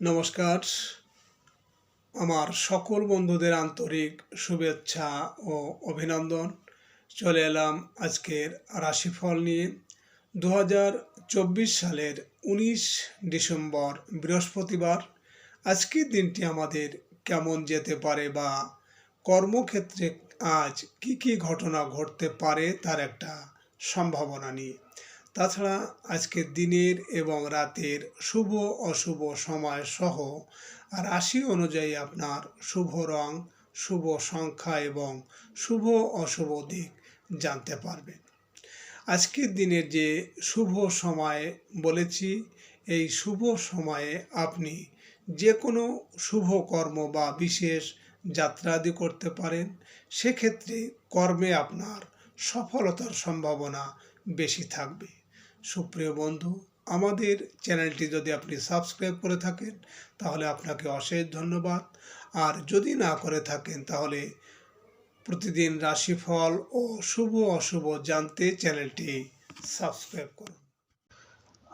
নমস্কার। আমার সকল বন্ধুদের আন্তরিক শুভেচ্ছা ও অভিনন্দন। চলে এলাম আজকের রাশিফল নিয়ে। দু হাজার চব্বিশ সালের উনিশ ডিসেম্বর বৃহস্পতিবার। আজকের দিনটি আমাদের কেমন যেতে পারে বা কর্মক্ষেত্রে আজ কি কি ঘটনা ঘটতে পারে তার একটা সম্ভাবনা নিয়ে। তাছাড়া আজকের দিনের এবং রাতের শুভ অশুভ সময় সহ রাশি অনুযায়ী আপনার শুভ রং, শুভ সংখ্যা এবং শুভ অশুভ দিক জানতে পারবেন। আজকের দিনের যে শুভ সময় বলেছি, এই শুভ সময়ে আপনি যে কোনো শুভ কর্ম বা বিশেষ যাত্রাদি করতে পারেন। সেক্ষেত্রে কর্মে আপনার সফলতার সম্ভাবনা বেশি থাকবে। সুপ্রিয় বন্ধু, আমাদের চ্যানেলটি যদি আপনি সাবস্ক্রাইব করে থাকেন, তাহলে আপনাকে অশেষ ধন্যবাদ। আর যদি না করে থাকেন, তাহলে প্রতিদিন রাশিফল ও শুভ অশুভ জানতে চ্যানেলটি সাবস্ক্রাইব করুন।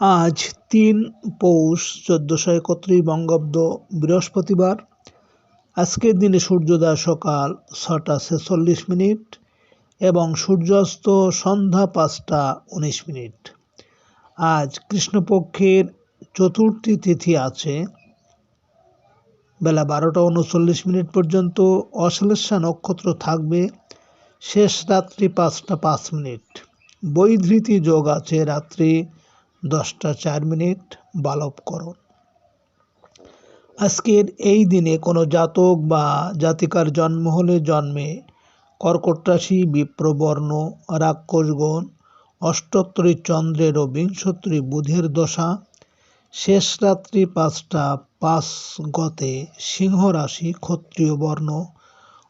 আজ তিন পৌষ চোদ্দোশো একত্রিশ বঙ্গাব্দ বৃহস্পতিবার। আজকের দিনে সূর্যোদয় সকাল ছটা ছেচল্লিশ মিনিট এবং সূর্যাস্ত সন্ধ্যা পাঁচটা উনিশ মিনিট। আজ কৃষ্ণপক্ষের চতুর্থী তিথি আছে। বেলা বারোটা উনচল্লিশ মিনিট পর্যন্ত অশ্লেষা নক্ষত্র থাকবে। শেষ রাত্রি পাঁচটা পাঁচ মিনিট। বৈধৃতি যোগ আছে রাত্রি দশটা চার মিনিট। বালবকরণ আজকের এই দিনে কোনো জাতক বা জাতিকার জন্ম হলে জন্মে কর্কট রাশি, বিপ্রবর্ণ, রাক্ষসগণ অষ্টোত্তরী চন্দ্রের ও বিংশোত্তরী বুধের দশা, শেষ রাত্রি পাঁচটা পাঁচ গতে সিংহ রাশি ক্ষত্রিয় বর্ণ,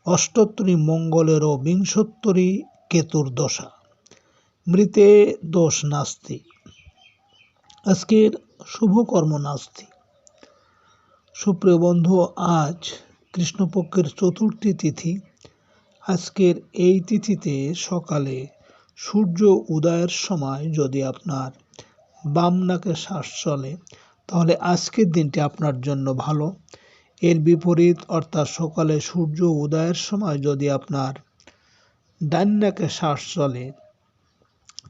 অষ্টোত্তরী মঙ্গলের ও বিংশোত্তরী কেতুর দশা। মৃতে দোষ নাস্তি। আজকের শুভকর্ম নাস্তি। সুপ্রিয় বন্ধু, আজ কৃষ্ণপক্ষের চতুর্থী তিথি। আজকের এই তিথিতে সকালে সূর্য উদয়ের সময় যদি আপনার বাম নাকে শ্বাস চলে, তাহলে আজকের দিনটি আপনার জন্য ভালো। এর বিপরীত, অর্থাৎ সকালে সূর্য উদয়ের সময় যদি আপনার ডান নাকে শ্বাস চলে,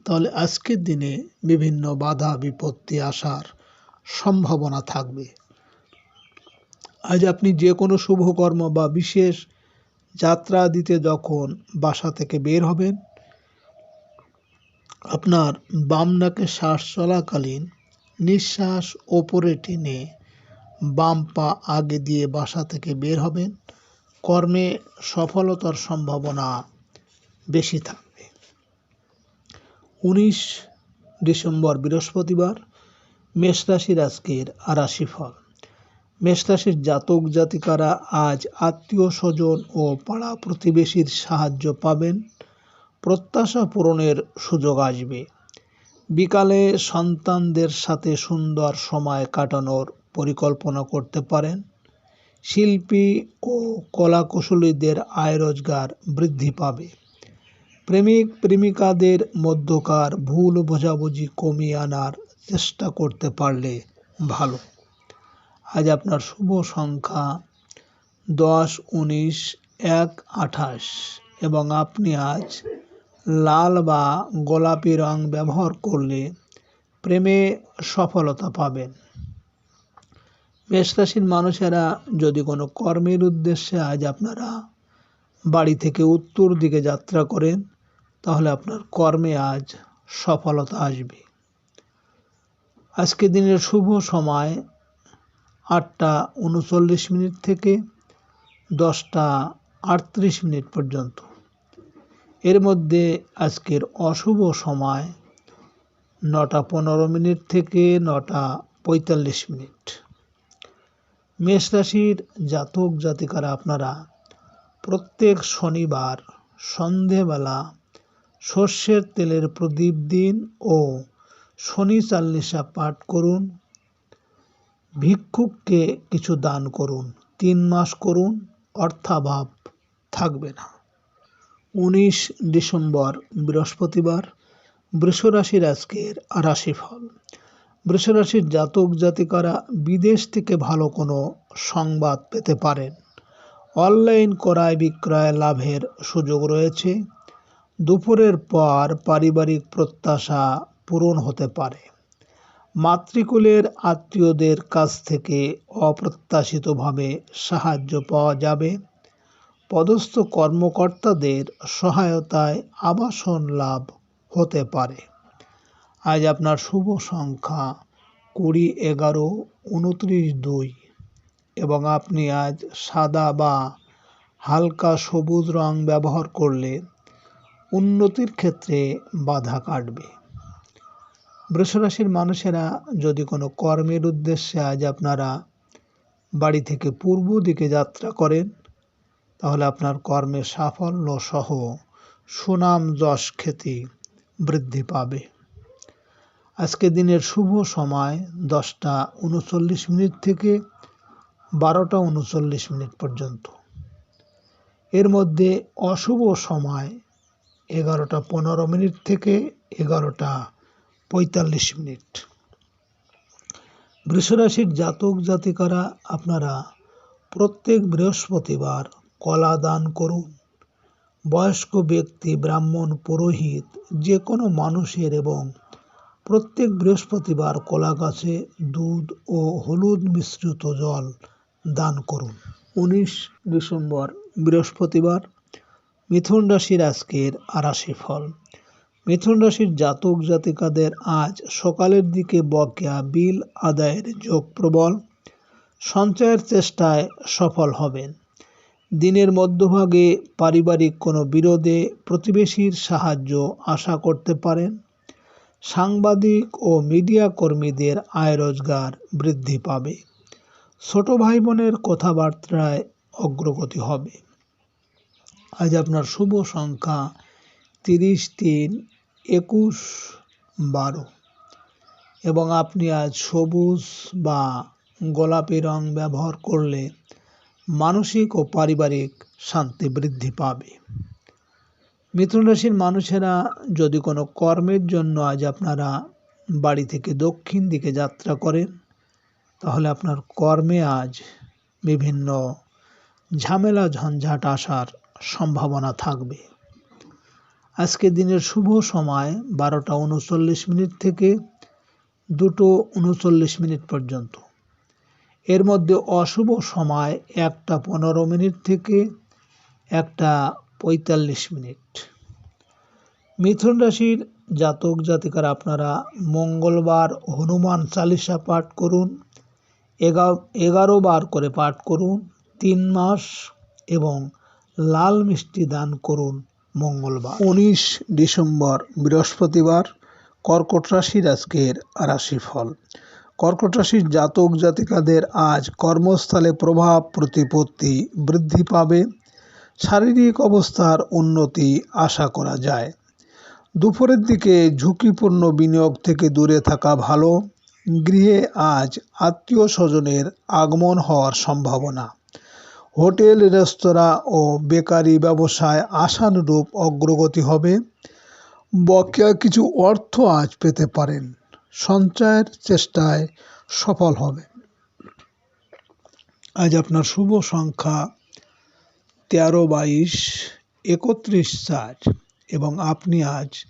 তাহলে আজকের দিনে বিভিন্ন বাধা, বিপত্তি আসার সম্ভাবনা থাকবে। আজ আপনি যে কোনো শুভকর্ম বা বিশেষ যাত্রা দিতে যখন বাসা থেকে বের হবেন আপনার বাম নাকে শ্বাস চলাকালীন নিঃশ্বাস ওপরে টেনে বাম পা আগে দিয়ে বাসা থেকে বের হবেন। কর্মে সফলতার সম্ভাবনা বেশি থাকবে। উনিশ ডিসেম্বর, বৃহস্পতিবার মেষরাশির আজকের রাশিফল মেষ রাশির জাতক জাতিকারা আজ আত্মীয় স্বজন ও পাড়া প্রতিবেশীর সাহায্য পাবেন। প্রত্যাশা পূরণের সুযোগ আসবে। বিকালে সন্তানদের সাথে সুন্দর সময় কাটানোর পরিকল্পনা করতে পারেন। শিল্পী ও কলাকুশলীদের আয় রোজগার বৃদ্ধি পাবে। প্রেমিক, প্রেমিকাদের মধ্যকার ভুল বোঝাবুঝি কমিয়ে আনার চেষ্টা করতে পারলে ভালো। আজ আপনার শুভ সংখ্যা দশ, উনিশ, এক, আঠাশ এবং আপনি আজ লাল বা গোলাপি রং ব্যবহার করলে প্রেমে সফলতা পাবেন। মেষরাশির মানুষেরা যদি কোনো কর্মের উদ্দেশ্যে আজ আপনারা বাড়ি থেকে উত্তর দিকে যাত্রা করেন, তাহলে আপনার কর্মে আজ সফলতা আসবে। আজকে দিনের শুভ সময় আটটা উনচল্লিশ মিনিট থেকে দশটা আটত্রিশ মিনিট পর্যন্ত। এর মধ্যে আজকের অশুভ সময় নটা পনেরো মিনিট থেকে নটা পঁয়তাল্লিশ মিনিট। মেষ রাশির জাতক জাতিকারা আপনারা প্রত্যেক শনিবার সন্ধেবেলা সর্ষের তেলের প্রদীপ দিন ও শনি চাল্লিশা পাঠ করুন। ভিক্ষুককে কিছু দান করুন। তিন মাস করুন, অর্থাভাব থাকবে না। উনিশ ডিসেম্বর, বৃহস্পতিবার, বৃষরাশির আজকের রাশিফল। বৃষরাশির জাতক জাতিকারা বিদেশ থেকে ভালো কোনো সংবাদ পেতে পারেন। অনলাইন ক্রয় বিক্রয় লাভের সুযোগ রয়েছে। দুপুরের পর পারিবারিক প্রত্যাশা পূরণ হতে পারে। মাতৃকুলের আত্মীয়দের কাছ থেকে অপ্রত্যাশিতভাবে সাহায্য পাওয়া যাবে। পদস্থ কর্মকর্তাদের সহায়তায় আবাসন লাভ হতে পারে। আজ আপনার শুভ সংখ্যা কুড়ি, এগারো, উনত্রিশ, দুই এবং আপনি আজ সাদা বা হালকা সবুজ রং ব্যবহার করলে উন্নতির ক্ষেত্রে বাধা কাটবে। বৃষরাশির মানুষেরা যদি কোনো কর্মের উদ্দেশ্যে আজ আপনারা বাড়ি থেকে পূর্ব দিকে যাত্রা করেন তাহলে আপনার কর্মের সাফল্য সহ সুনাম যশ খ্যাতি বৃদ্ধি পাবে। আজকে দিনের শুভ সময় দশটা উনচল্লিশ মিনিট থেকে বারোটা উনচল্লিশ মিনিট পর্যন্ত। এর মধ্যে অশুভ সময় এগারোটা পনেরো মিনিট থেকে এগারোটা পঁয়তাল্লিশ মিনিট। বৃষরাশির জাতক জাতিকারা, আপনারা প্রত্যেক বৃহস্পতিবার কলা দান করুন। বয়স্ক ব্যক্তি, ব্রাহ্মণ, পুরোহিত যে কোনো মানুষের এবং প্রত্যেক বৃহস্পতিবার কলা গাছে দুধ ও হলুদ মিশ্রিত জল দান করুন। উনিশ ডিসেম্বর, বৃহস্পতিবার, মিথুন রাশির আজকের আরাশি ফল মিথুন রাশির জাতক জাতিকাদের আজ সকালের দিকে বকেয়া বিল আদায়ের যোগ প্রবল। সঞ্চয়ের চেষ্টায় সফল হবেন। দিনের মধ্যভাগে পারিবারিক কোনো বিরোধে প্রতিবেশীর সাহায্য আশা করতে পারেন। সাংবাদিক ও মিডিয়া কর্মীদের আয় রোজগার বৃদ্ধি পাবে। ছোট ভাই বোনের কথাবার্তায় অগ্রগতি হবে। আজ আপনার শুভ সংখ্যা তিরিশ তিন একুশ বারো। এবং আপনি আজ সবুজ বা গোলাপি রং ব্যবহার করলে মানসিক ও পারিবারিক শান্তি বৃদ্ধি পাবে। মিথুন রাশির মানুষেরা যদি কোনো কর্মের জন্য আজ আপনারা বাড়ি থেকে দক্ষিণ দিকে যাত্রা করেন, তাহলে আপনার কর্মে আজ বিভিন্ন ঝামেলা, ঝঞ্ঝাট আসার সম্ভাবনা থাকবে। আজকে দিনের শুভ সময় বারোটা উনচল্লিশ মিনিট থেকে দুটো উনচল্লিশ মিনিট পর্যন্ত। এর মধ্যে অশুভ সময় একটা পনেরো মিনিট থেকে একটা পঁয়তাল্লিশ মিনিট। মিথুন রাশির জাতক জাতিকার আপনারা মঙ্গলবার হনুমান চালিসা পাঠ করুন, এগারো এগারো বার করে পাঠ করুন, তিন মাস এবং লাল মিষ্টি দান করুন মঙ্গলবার। উনিশ ডিসেম্বর বৃহস্পতিবার কর্কট রাশির আজকের রাশিফল। কর্কট রাশির জাতক জাতিকাদের আজ কর্মস্থলে প্রভাব প্রতিপত্তি বৃদ্ধি পাবে। শারীরিক অবস্থার উন্নতি আশা করা যায়। দুপুরের দিকে ঝুঁকিপূর্ণ বিনিয়োগ থেকে দূরে থাকা ভালো। গৃহে আজ আত্মীয় স্বজনের আগমন হওয়ার সম্ভাবনা। হোটেল, রেস্তোরাঁ ও বেকারি ব্যবসায় আশানুরূপ অগ্রগতি হবে। বকেয়া কিছু অর্থ আজ পেতে পারেন। সঞ্চয়ের চেষ্টায় সফল হবে। আজ আপনার শুভ সংখ্যা তেরো, বাইশ, একত্রিশ চার এবং আপনি আজ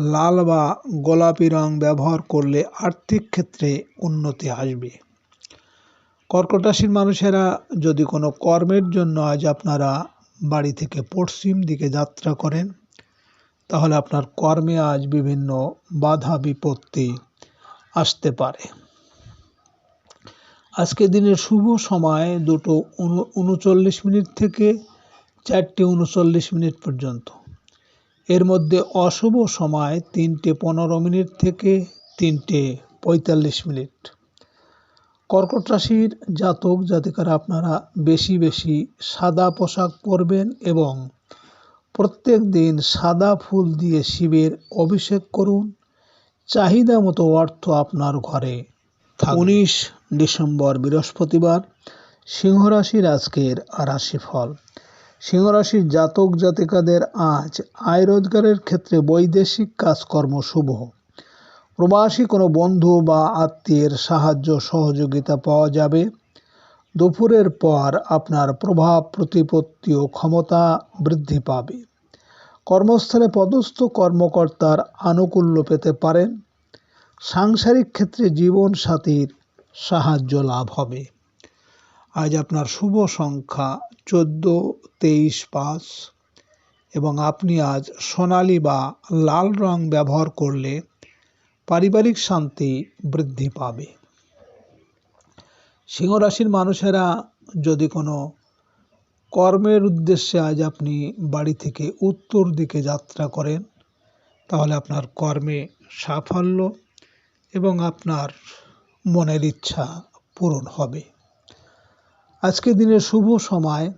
লাল বা গোলাপি রং ব্যবহার করলে আর্থিক ক্ষেত্রে উন্নতি আসবে। কর্কট মানুষেরা যদি কোনো কর্মের জন্য আজ আপনারা বাড়ি থেকে পশ্চিম দিকে যাত্রা করেন, তাহলে আপনার কর্মে আজ বিভিন্ন বাধা বিপত্তি আসতে পারে। আজকে দিনের শুভ সময় দুটো উনচল্লিশ মিনিট থেকে চারটে উনচল্লিশ মিনিট পর্যন্ত। এর মধ্যে অশুভ সময় তিনটে পনেরো মিনিট থেকে তিনটে পঁয়তাল্লিশ মিনিট। কর্কট রাশির জাতক জাতিকারা আপনারা বেশি বেশি সাদা পোশাক পরবেন এবং প্রত্যেক দিন সাদা ফুল দিয়ে শিবের অভিষেক করুন। চাহিদা মতো অর্থ আপনার ঘরে। উনিশ ডিসেম্বর বৃহস্পতিবার সিংহরাশির আজকের রাশিফল। সিংহরাশির জাতক জাতিকাদের আজ আয় রোজগারের ক্ষেত্রে বৈদেশিক কাজকর্ম শুভ। প্রবাসী কোনো বন্ধু বা আত্মীয়ের সাহায্য সহযোগিতা পাওয়া যাবে। দুপুরের পর আপনার প্রভাব প্রতিপত্তি ও ক্ষমতা বৃদ্ধি পাবে। কর্মস্থলে পদস্থ কর্মকর্তার আনুকূল্য পেতে পারেন। সাংসারিক ক্ষেত্রে জীবন সাথীর সাহায্য লাভ হবে। আজ আপনার শুভ সংখ্যা চোদ্দ, তেইশ, পাঁচ। এবং আপনি আজ সোনালি বা লাল রং ব্যবহার করলে পারিবারিক শান্তি বৃদ্ধি পাবে। সিংহ রাশির মানুষেরা যদি কোনো কর্মের উদ্দেশ্যে আজ আপনি বাড়ি থেকে উত্তর দিকে যাত্রা করেন, তাহলে আপনার কর্মে সাফল্য এবং আপনার মনের ইচ্ছা পূরণ হবে। আজকে দিনের শুভ সময়,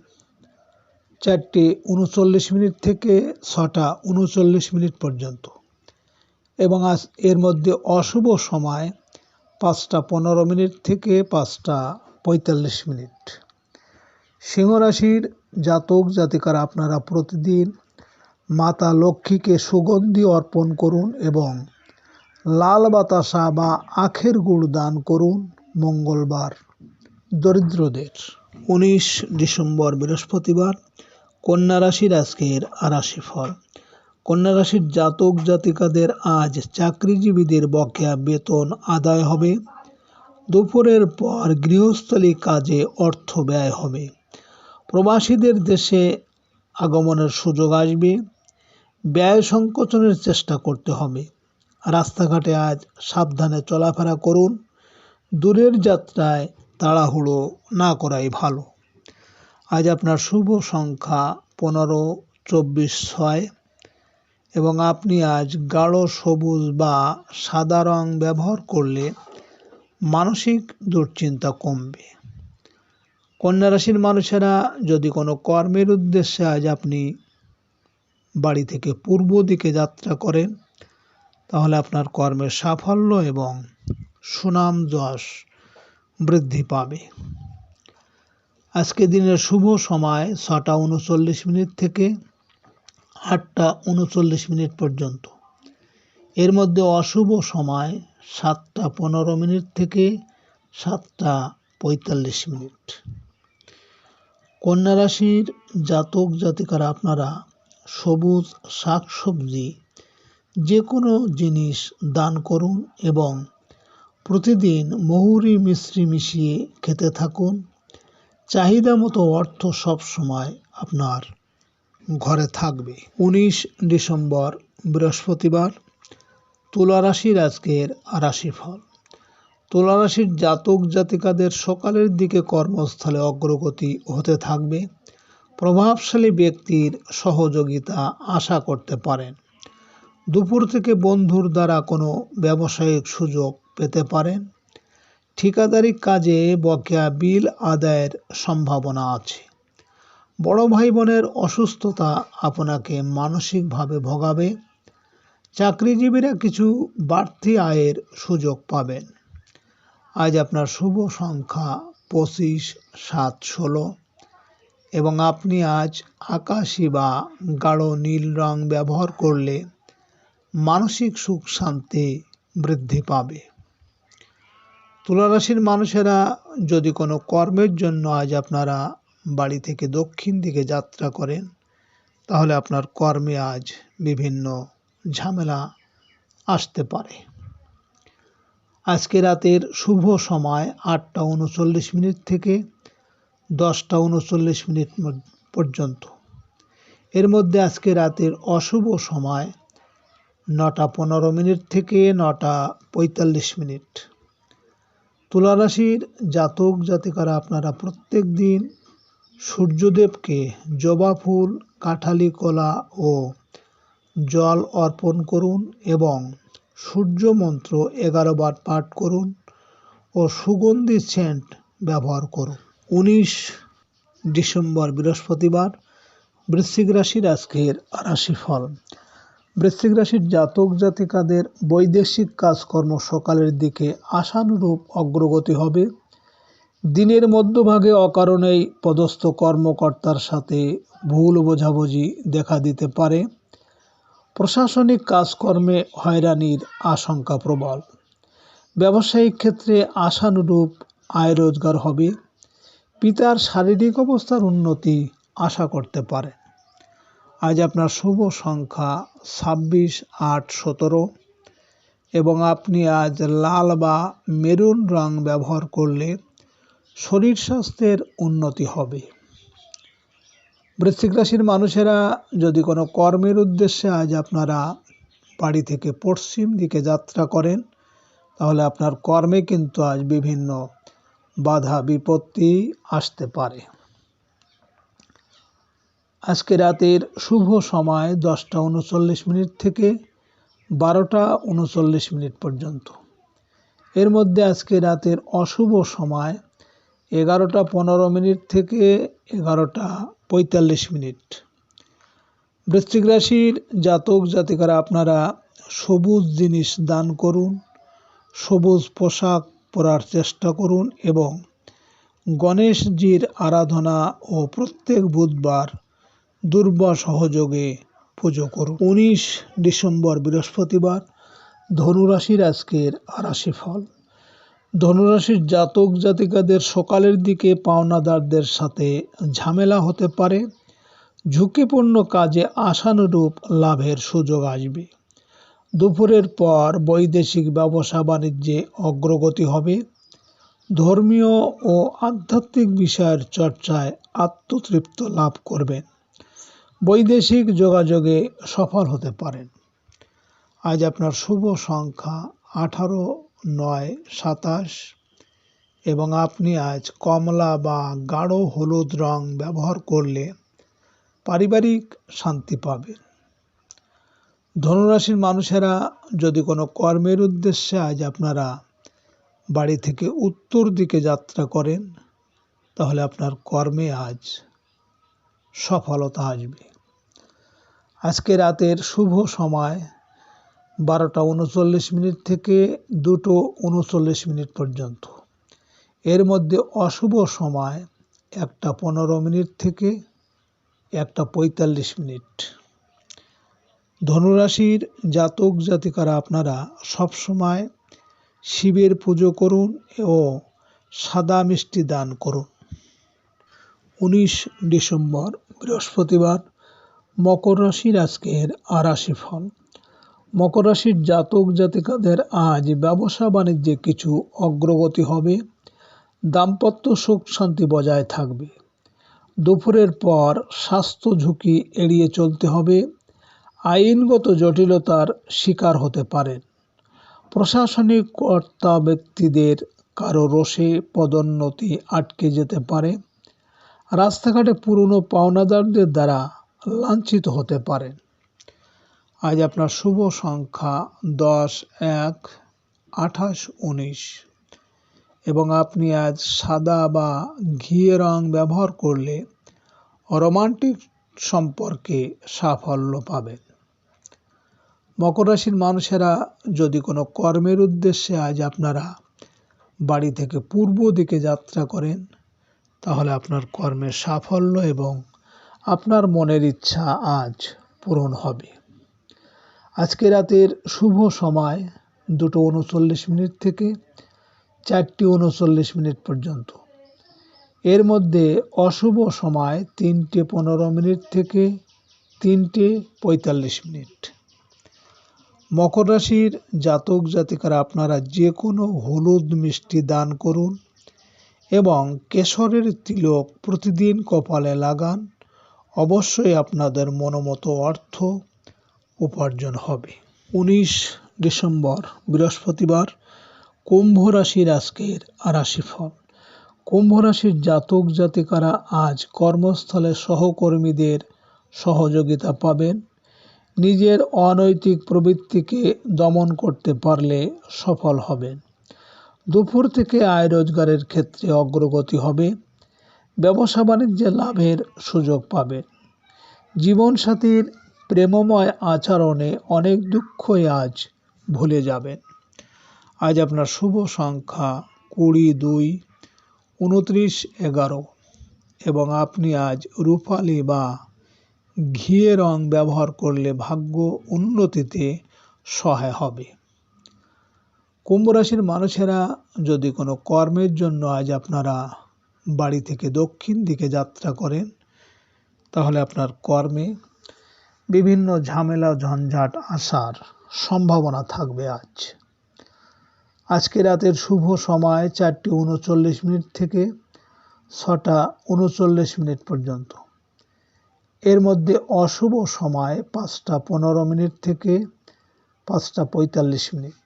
চারটে উনচল্লিশ মিনিট থেকে ছটা উনচল্লিশ মিনিট পর্যন্ত। এবং আজ এর মধ্যে অশুভ সময়, পাঁচটা পনেরো মিনিট থেকে পাঁচটা পঁয়তাল্লিশ মিনিট। সিংহ রাশির জাতক জাতিকারা আপনারা প্রতিদিন মাতা লক্ষ্মীকে সুগন্ধি অর্পণ করুন এবং লাল বাতাসা বা আখের গুড় দান করুন মঙ্গলবার। দরিদ্রদের উনিশ ডিসেম্বর বৃহস্পতিবার, কন্যা রাশির আজকের রাশি ফল কন্যা রাশির জাতক জাতিকাদের আজ চাকরিজীবীদের বকেয়া বেতন আদায় হবে। দুপুরের পর গৃহস্থলী কাজে অর্থ ব্যয় হবে। প্রবাসীদের দেশে আগমনের সুযোগ আসবে। ব্যয় সংকোচনের চেষ্টা করতে হবে। রাস্তাঘাটে আজ সাবধানে চলাফেরা করুন। দূরের যাত্রায় তাড়াহুড়ো না করাই ভালো। আজ আপনার শুভ সংখ্যা পনেরো, চব্বিশ, ছয় এবং আপনি আজ গাঢ়, সবুজ বা সাদা রং ব্যবহার করলে মানসিক দুশ্চিন্তা কমবে। কন্যা রাশির মানুষেরা যদি কোনো কর্মের উদ্দেশ্যে আজ আপনি বাড়ি থেকে পূর্ব দিকে যাত্রা করেন, তাহলে আপনার কর্মের সাফল্য এবং সুনাম যশ বৃদ্ধি পাবে। আজকে দিনের শুভ সময় ছটা উনচল্লিশ মিনিট থেকে আটটা উনচল্লিশ মিনিট পর্যন্ত। এর মধ্যে অশুভ সময় সাতটা পনেরো মিনিট থেকে সাতটা পঁয়তাল্লিশ মিনিট। কন্যা রাশির জাতক জাতিকারা আপনারা সবুজ শাকসবজি যে কোনো জিনিস দান করুন এবং প্রতিদিন মহুরি মিশ্রি মিশিয়ে খেতে থাকুন। চাহিদা মতো অর্থ সব সময় আপনার ঘরে থাকবে। উনিশ ডিসেম্বর বৃহস্পতিবার, তুলা রাশির আজকের রাশিফল। তুলা রাশির জাতক জাতিকাদের সকালের দিকে কর্মস্থলে অগ্রগতি হতে থাকবে। প্রভাবশালী ব্যক্তির সহযোগিতা আশা করতে পারেন। দুপুর থেকে বন্ধুর দ্বারা কোনো ব্যবসায়িক সুযোগ পেতে পারেন। ঠিকাদারি কাজে বকেয়া বিল আদায়ের সম্ভাবনা আছে। বড় ভাই বোনের অসুস্থতা আপনাকে মানসিকভাবে ভোগাবে। চাকরিজীবীরা কিছু বাড়তি আয়ের সুযোগ পাবেন। আজ আপনার শুভ সংখ্যা পঁচিশ, সাত, ষোলো। এবং আপনি আজ আকাশি বা গাঢ় নীল রং ব্যবহার করলে মানসিক সুখ শান্তি বৃদ্ধি পাবে। তুলারাশির মানুষেরা যদি কোনো কর্মের জন্য আজ আপনারা বাড়ি থেকে দক্ষিণ দিকে যাত্রা করেন, তাহলে আপনার কর্মে আজ বিভিন্ন ঝামেলা আসতে পারে। আজকে রাতের শুভ সময় আটটা উনচল্লিশ মিনিট থেকে দশটা উনচল্লিশ মিনিট পর্যন্ত। এর মধ্যে আজকে রাতের অশুভ সময় নটা পনেরো মিনিট থেকে নটা পঁয়তাল্লিশ মিনিট। তুলারাশির জাতক জাতিকারা আপনারা প্রত্যেক দিন সূর্যদেবকে জবা ফুল, কাঁঠালি কলা ও জল অর্পণ করুন এবং সূর্য মন্ত্র এগারো বার পাঠ করুন ও সুগন্ধি সেন্ট ব্যবহার করুন। উনিশ ডিসেম্বর, বৃহস্পতিবার, বৃশ্চিক রাশির আজকের রাশিফল বৃশ্চিক রাশির জাতক জাতিকাদের বৈদেশিক কাজকর্ম সকালের দিকে আশানুরূপ অগ্রগতি হবে। দিনের মধ্যভাগে অকারণেই পদস্থ কর্মকর্তার সাথে ভুল বোঝাবুঝি দেখা দিতে পারে। প্রশাসনিক কাজকর্মে হয়রানির আশঙ্কা প্রবল। ব্যবসায়িক ক্ষেত্রে আশানুরূপ আয় রোজগার হবে। পিতার শারীরিক অবস্থার উন্নতি আশা করতে পারে। আজ আপনার শুভ সংখ্যা ছাব্বিশ, আট, সতেরো এবং আপনি আজ লাল বা মেরুন রং ব্যবহার করলে শরীর স্বাস্থ্যের উন্নতি হবে। বৃশ্চিক রাশির মানুষেরা যদি কোনো কর্মের উদ্দেশ্যে আজ আপনারা বাড়ি থেকে পশ্চিম দিকে যাত্রা করেন, তাহলে আপনার কর্মে কিন্তু আজ বিভিন্ন বাধা, বিপত্তি আসতে পারে। আজকে রাতের শুভ সময় দশটা উনচল্লিশ মিনিট থেকে বারোটা উনচল্লিশ মিনিট পর্যন্ত। এর মধ্যে আজকে রাতের অশুভ সময় এগারোটা পনেরো মিনিট থেকে এগারোটা পঁয়তাল্লিশ মিনিট। বৃশ্চিক রাশির জাতক জাতিকারা, আপনারা সবুজ জিনিস দান করুন, সবুজ পোশাক পরার চেষ্টা করুন এবং গণেশজির আরাধনা ও প্রত্যেক বুধবার দুর্বা সহযোগে পুজো করুন। উনিশ ডিসেম্বর বৃহস্পতিবার, ধনুরাশির আজকের রাশিফল ধনুরাশির জাতক জাতিকাদের সকালের দিকে পাওনাদারদের সাথে ঝামেলা হতে পারে। ঝুঁকিপূর্ণ কাজে আশানুরূপ লাভের সুযোগ আসবে। দুপুরের পর বৈদেশিক ব্যবসা বাণিজ্যে অগ্রগতি হবে। ধর্মীয় ও আধ্যাত্মিক বিষয়ের চর্চায় আত্মতৃপ্ত লাভ করবেন। বৈদেশিক যোগাযোগে সফল হতে পারেন। আজ আপনার শুভ সংখ্যা আঠারো নয়, সাতাশ। এবং আপনি আজ কমলা বা গাঢ় হলুদ রং ব্যবহার করলে পারিবারিক শান্তি পাবেন। ধনুরাশির মানুষেরা যদি কোনো কর্মের উদ্দেশ্যে আজ আপনারা বাড়ি থেকে উত্তর দিকে যাত্রা করেন, তাহলে আপনার কর্মে আজ সফলতা আসবে। আজকে রাতের শুভ সময়। বারোটা উনচল্লিশ মিনিট থেকে দুটো উনচল্লিশ মিনিট পর্যন্ত। এর মধ্যে অশুভ সময় একটা পনেরো মিনিট থেকে একটা পঁয়তাল্লিশ মিনিট। ধনুরাশির জাতক জাতিকারা আপনারা সবসময় শিবের পুজো করুন ও সাদা মিষ্টি দান করুন। উনিশ ডিসেম্বর বৃহস্পতিবার মকর রাশির আজকের আরাশি ফল। মকর রাশির জাতক জাতিকাদের আজ ব্যবসা বাণিজ্যে কিছু অগ্রগতি হবে। দাম্পত্য সুখ শান্তি বজায় থাকবে। দুপুরের পর স্বাস্থ্য ঝুঁকি এড়িয়ে চলতে হবে। আইনগত জটিলতার শিকার হতে পারেন। প্রশাসনিক কর্তা ব্যক্তিদের কারও রোষে পদোন্নতি আটকে যেতে পারে। রাস্তাঘাটে পুরনো পাওনাদারদের দ্বারা লাঞ্ছিত হতে পারেন। আজ আপনার শুভ সংখ্যা দশ, এক, আঠাশ, উনিশ। এবং আপনি আজ সাদা বা ঘিয়ে রং ব্যবহার করলে রোমান্টিক সম্পর্কে সাফল্য পাবেন। মকর রাশির মানুষেরা যদি কোনো কর্মের উদ্দেশ্যে আজ আপনারা বাড়ি থেকে পূর্ব দিকে যাত্রা করেন, তাহলে আপনার কর্মের সাফল্য এবং আপনার মনের ইচ্ছা আজ পূরণ হবে। আজকে রাতের শুভ সময় দুটো উনচল্লিশ মিনিট থেকে চারটি উনচল্লিশ মিনিট পর্যন্ত। এর মধ্যে অশুভ সময় তিনটে পনেরো মিনিট থেকে তিনটে পঁয়তাল্লিশ মিনিট। মকর রাশির জাতক জাতিকারা আপনারা যে কোনো হলুদ মিষ্টি দান করুন এবং কেশরের তিলক প্রতিদিন কপালে লাগান। অবশ্যই আপনাদের মনোমতো অর্থ উপার্জন হবে। উনিশ ডিসেম্বর, বৃহস্পতিবার, কুম্ভ রাশির আজকের রাশিফল। কুম্ভ রাশির জাতক জাতিকারা আজ কর্মস্থলে সহকর্মীদের সহযোগিতা পাবেন। নিজের অনৈতিক প্রবৃত্তিকে দমন করতে পারলে সফল হবেন। দুপুর থেকে আয় রোজগারের ক্ষেত্রে অগ্রগতি হবে। ব্যবসা বাণিজ্যে লাভের সুযোগ পাবেন। জীবনসাথীর প্রেমময় আচরণে অনেক দুঃখই আজ ভুলে যাবেন। আজ আপনার শুভ সংখ্যা কুড়ি দুই, উনত্রিশ এগারো এবং আপনি আজ রূপালি বা ঘিয়ে রং ব্যবহার করলে ভাগ্য উন্নতিতে সহায় হবে। কুম্ভ রাশির মানুষেরা যদি কোনো কর্মের জন্য আজ আপনারা বাড়ি থেকে দক্ষিণ দিকে যাত্রা করেন, তাহলে আপনার কর্মে বিভিন্ন ঝামেলা, ঝঞ্ঝাট, আসার সম্ভাবনা থাকবে আজ। আজকে রাতের শুভ সময় চারটি উনচল্লিশ মিনিট থেকে ছটা উনচল্লিশ মিনিট পর্যন্ত। এর মধ্যে অশুভ সময় পাঁচটা পনেরো মিনিট থেকে পাঁচটা পঁয়তাল্লিশ মিনিট।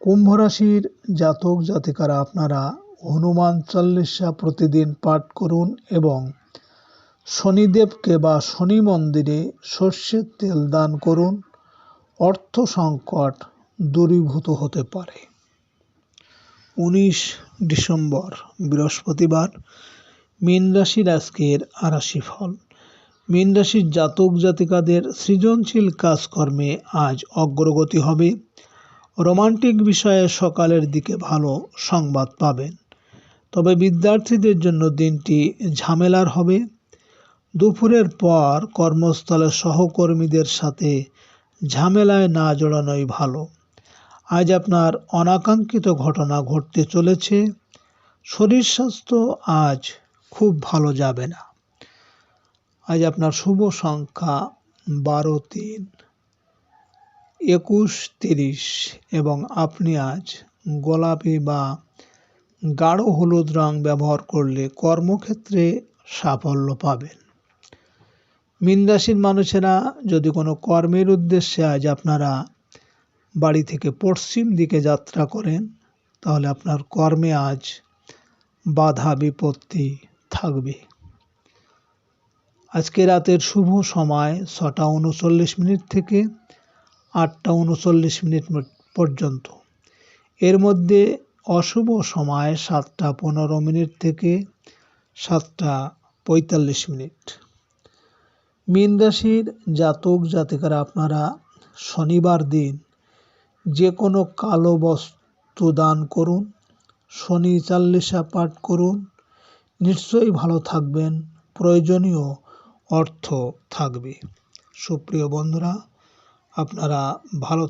কুম্ভ রাশির জাতক জাতিকারা আপনারা হনুমান চল্লিশা প্রতিদিন পাঠ করুন এবং শনিদেবকে বা শনি মন্দিরে সর্ষের তেল দান করুন। অর্থ সংকট দূরীভূত হতে পারে। উনিশ ডিসেম্বর, বৃহস্পতিবার, মীন রাশির আজকের আরাশি ফল মীন রাশির জাতক জাতিকাদের সৃজনশীল কাজকর্মে আজ অগ্রগতি হবে। রোমান্টিক বিষয়ে সকালের দিকে ভালো সংবাদ পাবেন। তবে বিদ্যার্থীদের জন্য দিনটি ঝামেলার হবে। দুপুরের পর কর্মস্থলের সহকর্মীদের সাথে ঝামেলায় না জড়ানোই ভালো। আজ আপনার অনাকাঙ্ক্ষিত ঘটনা ঘটতে চলেছে। শরীর স্বাস্থ্য আজ খুব ভালো যাবে না। আজ আপনার শুভ সংখ্যা বারো তিন, একুশ তিরিশ এবং আপনি আজ গোলাপি বা গাঢ় হলুদ রং ব্যবহার করলে কর্মক্ষেত্রে সাফল্য পাবেন। মীন মানুষেরা যদি কোনো কর্মের উদ্দেশ্যে আজ আপনারা বাড়ি থেকে পশ্চিম দিকে যাত্রা করেন, তাহলে আপনার কর্মে আজ বাধা বিপত্তি থাকবে। আজকে রাতের শুভ সময় ছটা উনচল্লিশ মিনিট থেকে আটটা উনচল্লিশ মিনিট পর্যন্ত। এর মধ্যে অশুভ সময় সাতটা পনেরো মিনিট থেকে সাতটা পঁয়তাল্লিশ মিনিট। মীন রাশির জাতক জাতিকারা আপনারা শনিবার দিন যে কোনো কালো বস্তু দান করুন, শনি চাল্লিশা পাঠ করুন, নিশ্চয়ই ভালো থাকবেন, প্রয়োজনীয় অর্থ থাকবে। সুপ্রিয় বন্ধুরা, আপনারা ভালো